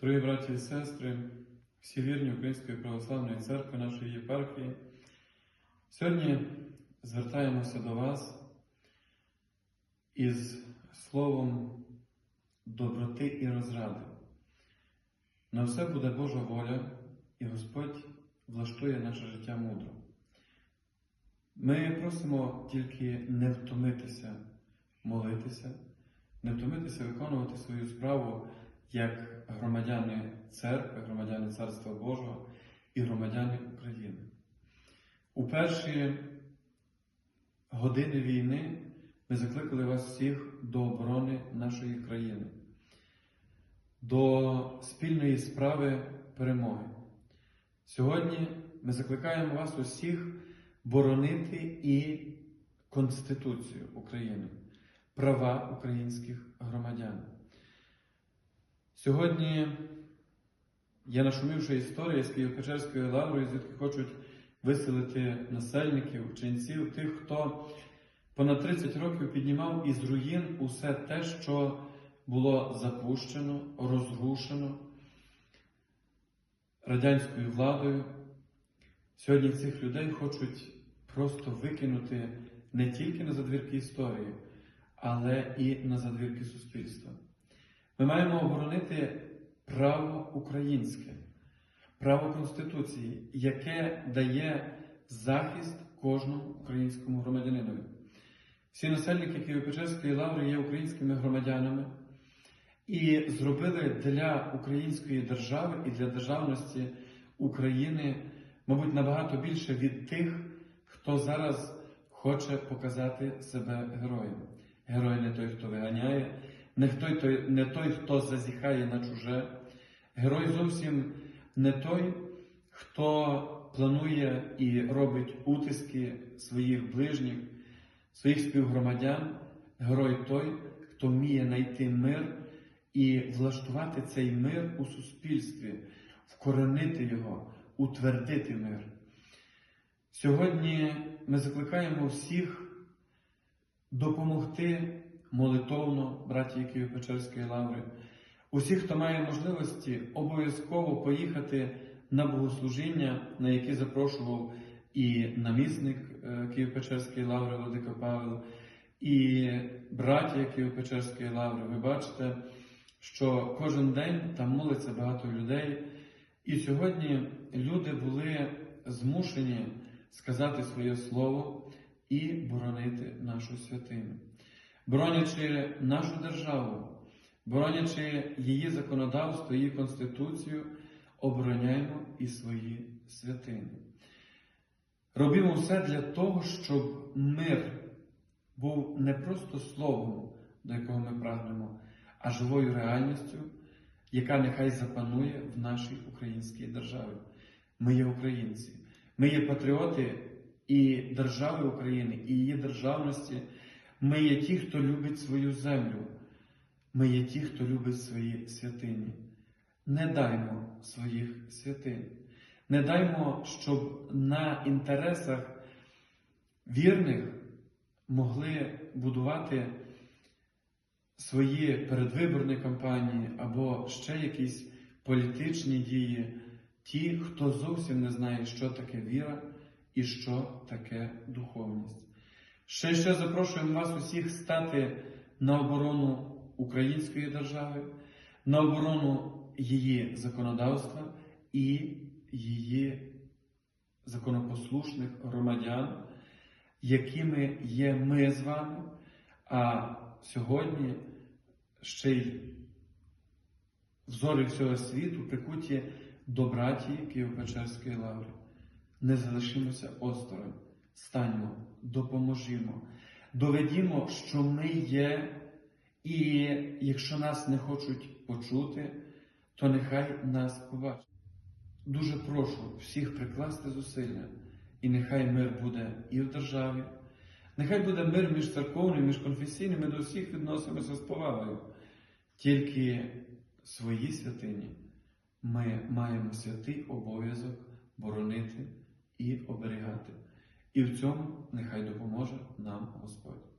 Дорогі браті і сестри, всі вірні Української православної церкви нашої єпархії, сьогодні звертаємося до вас із словом доброти і розради. На все буде Божа воля, і Господь влаштує наше життя мудро. Ми просимо тільки не втомитися молитися, не втомитися виконувати свою справу як громадяни церкви, громадяни Царства Божого і громадяни України. У перші години війни ми закликали вас всіх до оборони нашої країни, до спільної справи перемоги. Сьогодні ми закликаємо вас усіх боронити і Конституцію України, права українських громадян. Сьогодні є нашумівша історія з Києво-Печерською лаврою, звідки хочуть виселити насельників, ченців, тих, хто понад 30 років піднімав із руїн усе те, що було запущено, розрушено радянською владою. Сьогодні цих людей хочуть просто викинути не тільки на задвірки історії, але і на задвірки суспільства. Ми маємо оборонити право українське, право Конституції, яке дає захист кожному українському громадянинові. Всі насельники Києво-Печерської лаври є українськими громадянами і зробили для української держави і для державності України, мабуть, набагато більше від тих, хто зараз хоче показати себе героєм. Герой не той, хто виганяє, не той, не той, хто зазіхає на чуже. Герой зовсім не той, хто планує і робить утиски своїх ближніх, своїх співгромадян. Герой той, хто вміє знайти мир і влаштувати цей мир у суспільстві, вкоренити його, утвердити мир. Сьогодні ми закликаємо всіх допомогти молитовно браті Києво-Печерської лаври. Усіх, хто має можливості, обов'язково поїхати на богослужіння, на які запрошував і намісник е, Києво-Печерської лаври Владика Павел, і браті Києво-Печерської лаври. Ви бачите, що кожен день там молиться багато людей. І сьогодні люди були змушені сказати своє слово і боронити нашу святиню. Боронячи нашу державу, боронячи її законодавство, її конституцію, обороняємо і свої святині. Робимо все для того, щоб мир був не просто словом, до якого ми прагнемо, а живою реальністю, яка нехай запанує в нашій українській державі. Ми є українці, ми є патріоти і держави України, і її державності. Ми є ті, хто любить свою землю. Ми є ті, хто любить свої святині. Не даймо своїх святинь. Не даймо, щоб на інтересах вірних могли будувати свої передвиборні кампанії або ще якісь політичні дії, ті, хто зовсім не знає, що таке віра і що таке духовність. Ще ще запрошуємо вас усіх стати на оборону української держави, на оборону її законодавства і її законопослушних громадян, якими є ми з вами, а сьогодні ще й взори всього світу прикуті до братії Києво-Печерської лаври. Не залишимося осторонь, станьмо, допоможімо, доведімо, що ми є, і якщо нас не хочуть почути, то нехай нас побачать. Дуже прошу всіх прикласти зусилля, і нехай мир буде і в державі, нехай буде мир між церковними, між конфесійними, до всіх відносимося з повагою. Тільки свої святині ми маємо святий обов'язок боронити і оберігати. І в цьому нехай допоможе нам Господь.